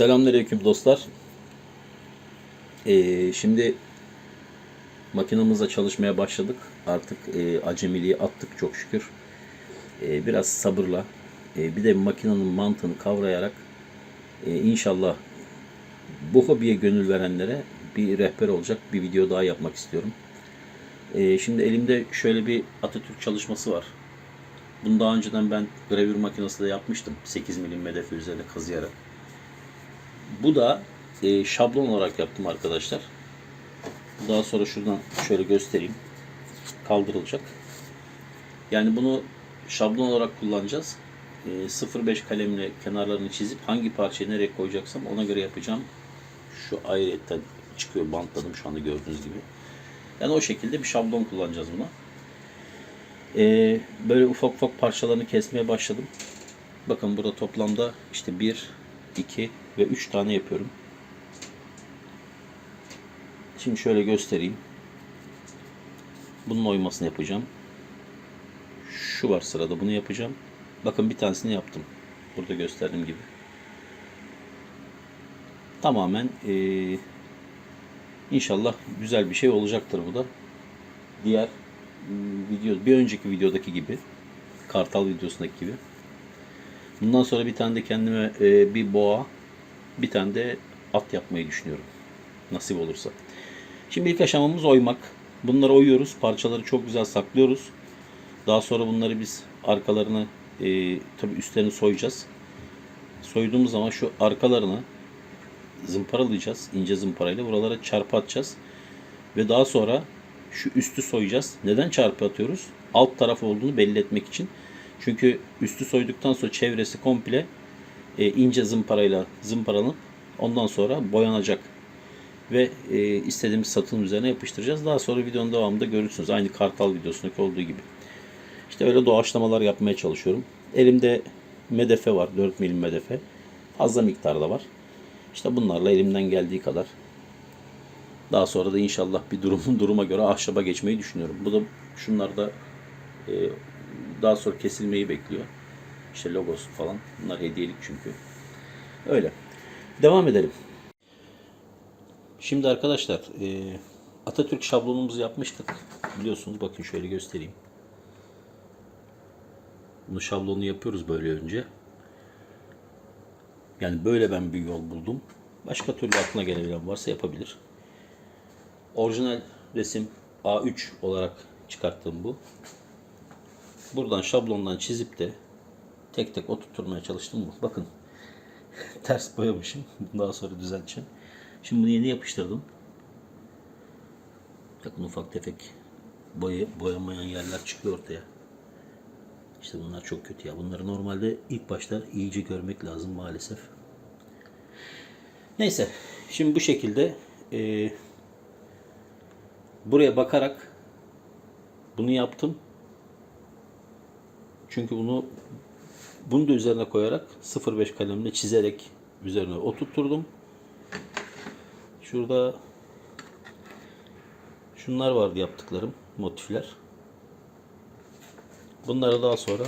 Selamünaleyküm dostlar. Ee, şimdi makinamızla çalışmaya başladık. Artık e, acemiliği attık çok şükür. Ee, biraz sabırla, e, bir de makinenin mantığını kavrayarak e, inşallah bu hobiye gönül verenlere bir rehber olacak bir video daha yapmak istiyorum. Ee, şimdi elimde şöyle bir Atatürk çalışması var. Bunu daha önceden ben gravür makinesiyle yapmıştım. 8 milim medefe üzerine kazıyarak. Bu da e, şablon olarak yaptım arkadaşlar. Daha sonra şuradan şöyle göstereyim. Kaldırılacak. Yani bunu şablon olarak kullanacağız. E, 0.5 kalemle kenarlarını çizip hangi parçayı nereye koyacaksam ona göre yapacağım. Şu ayrıyetten çıkıyor. Bantladım şu anda gördüğünüz gibi. Yani o şekilde bir şablon kullanacağız buna. E, böyle ufak ufak parçalarını kesmeye başladım. Bakın burada toplamda işte 1, 2 ve 3 tane yapıyorum. Şimdi şöyle göstereyim. Bunun oymasını yapacağım. Şu var sırada bunu yapacağım. Bakın bir tanesini yaptım. Burada gösterdiğim gibi. Tamamen eee, inşallah güzel bir şey olacaktır bu da. Diğer video bir önceki videodaki gibi Kartal videosundaki gibi. Bundan sonra bir tane de kendime e, bir boğa, bir tane de at yapmayı düşünüyorum. Nasip olursa. Şimdi ilk aşamamız oymak. Bunları oyuyoruz. Parçaları çok güzel saklıyoruz. Daha sonra bunları biz arkalarını e, tabi üstlerini soyacağız. Soyduğumuz zaman şu arkalarını zımparalayacağız. ince zımparayla buralara çarpı atacağız. Ve daha sonra şu üstü soyacağız. Neden çarpı atıyoruz? Alt taraf olduğunu belli etmek için. Çünkü üstü soyduktan sonra çevresi komple e, ince zımparayla zımparalanıp ondan sonra boyanacak. Ve e, istediğimiz satılım üzerine yapıştıracağız. Daha sonra videonun devamında görürsünüz. Aynı kartal videosundaki olduğu gibi. İşte öyle doğaçlamalar yapmaya çalışıyorum. Elimde medefe var. 4 milim medefe. Fazla miktarda var. İşte bunlarla elimden geldiği kadar. Daha sonra da inşallah bir durumun duruma göre ahşaba geçmeyi düşünüyorum. Bu da şunlar da e, daha sonra kesilmeyi bekliyor. İşte logosu falan. Bunlar hediyelik çünkü. Öyle. Devam edelim. Şimdi arkadaşlar e, Atatürk şablonumuzu yapmıştık. Biliyorsunuz bakın şöyle göstereyim. Bunu şablonu yapıyoruz böyle önce. Yani böyle ben bir yol buldum. Başka türlü aklına gelebilen varsa yapabilir. Orijinal resim A3 olarak çıkarttığım bu. Buradan şablondan çizip de tek tek oturtmaya çalıştım. Bakın ters boyamışım. Daha sonra düzelteceğim. Şimdi bunu yeni yapıştırdım. Bakın ufak tefek boya, boyamayan yerler çıkıyor ortaya. İşte bunlar çok kötü ya. Bunları normalde ilk başta iyice görmek lazım maalesef. Neyse. Şimdi bu şekilde e, buraya bakarak bunu yaptım. Çünkü bunu bunu da üzerine koyarak 0.5 kalemle çizerek üzerine oturtturdum. Şurada şunlar vardı yaptıklarım motifler. Bunları daha sonra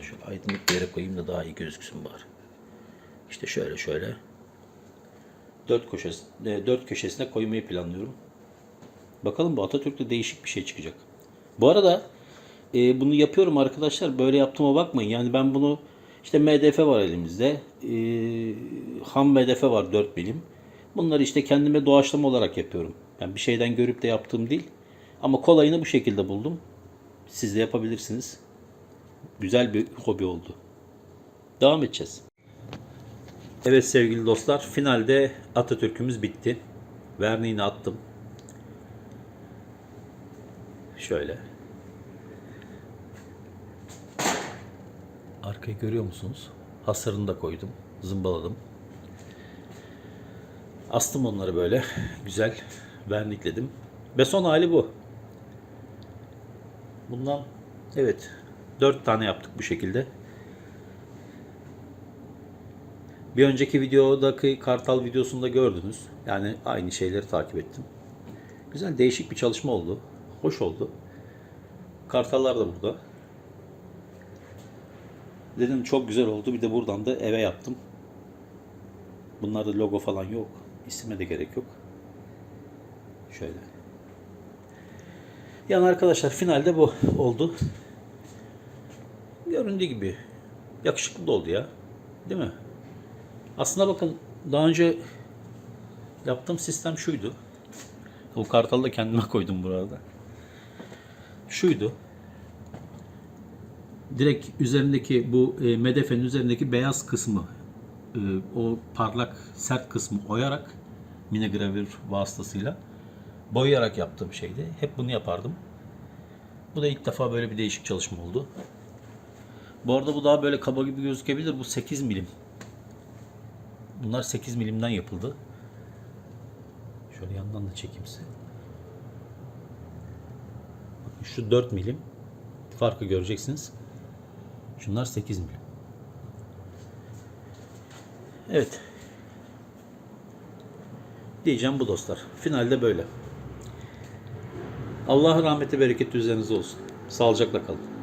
şu aydınlık yere koyayım da daha iyi gözüksün bari. İşte şöyle şöyle dört köşesi, e, dört köşesine koymayı planlıyorum. Bakalım bu Atatürk'te değişik bir şey çıkacak. Bu arada e, bunu yapıyorum arkadaşlar. Böyle yaptığıma bakmayın. Yani ben bunu işte MDF var elimizde. E, ham MDF var 4 milim. Bunları işte kendime doğaçlama olarak yapıyorum. Yani bir şeyden görüp de yaptığım değil. Ama kolayını bu şekilde buldum. Siz de yapabilirsiniz. Güzel bir hobi oldu. Devam edeceğiz. Evet sevgili dostlar, finalde Atatürk'ümüz bitti. Verniğini attım. Şöyle. Arkayı görüyor musunuz? Hasarını da koydum. Zımbaladım. Astım onları böyle. Güzel vernikledim. Ve son hali bu. Bundan evet 4 tane yaptık bu şekilde. Bir önceki videodaki kartal videosunda gördünüz. Yani aynı şeyleri takip ettim. Güzel değişik bir çalışma oldu. Hoş oldu. Kartallar da burada. Dedim çok güzel oldu. Bir de buradan da eve yaptım. Bunlarda logo falan yok. İsime de gerek yok. Şöyle. Yani arkadaşlar finalde bu oldu. Göründüğü gibi yakışıklı da oldu ya. Değil mi? Aslında bakın daha önce yaptığım sistem şuydu. O kartalı da kendime koydum burada. Şuydu. Direkt üzerindeki bu e, medefenin üzerindeki beyaz kısmı e, o parlak sert kısmı oyarak mini gravür vasıtasıyla boyayarak yaptığım şeydi. Hep bunu yapardım. Bu da ilk defa böyle bir değişik çalışma oldu. Bu arada bu daha böyle kaba gibi gözükebilir. Bu 8 milim. Bunlar 8 milimden yapıldı. Şöyle yandan da çekeyim size. Şu 4 milim. Farkı göreceksiniz. Şunlar 8 milim. Evet. Diyeceğim bu dostlar. Finalde böyle. Allah rahmeti bereketi üzerinize olsun. Sağlıcakla kalın.